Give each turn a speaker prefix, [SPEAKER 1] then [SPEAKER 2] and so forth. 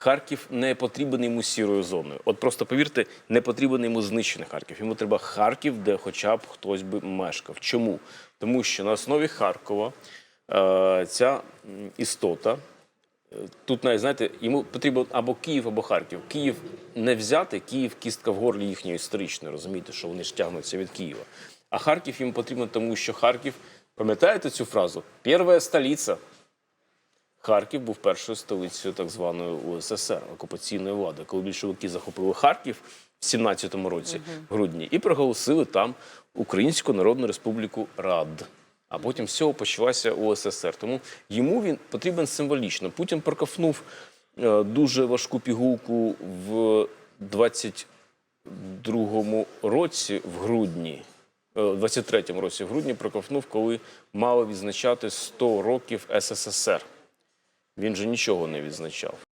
[SPEAKER 1] Харків не потрібен йому сірою зоною. От просто повірте, не потрібен йому знищений Харків. Йому треба Харків, де хоча б хтось би мешкав. Чому? Тому що на основі Харкова е, ця істота. е, Тут навіть знаєте, йому потрібен або Київ, або Харків. Київ не взяти, Київ кістка в горлі їхньої історичної, розумієте, що вони ж тягнуться від Києва. А Харків їм потрібен, тому що Харків, пам'ятаєте цю фразу? Перша столиця. Харків був першою столицею так званої УССР окупаційної влади, коли більшовики захопили Харків в 17-му році, в грудні, і проголосили там Українську Народну Республіку Рад. А потім з цього почалася УССР. Тому йому він потрібен символічно. Путін проковнув е, дуже важку пігулку в 22-му році, в грудні. е, в 23-му році в грудні проковнув, коли мало відзначати 100 років СССР. Він же нічого не відзначав.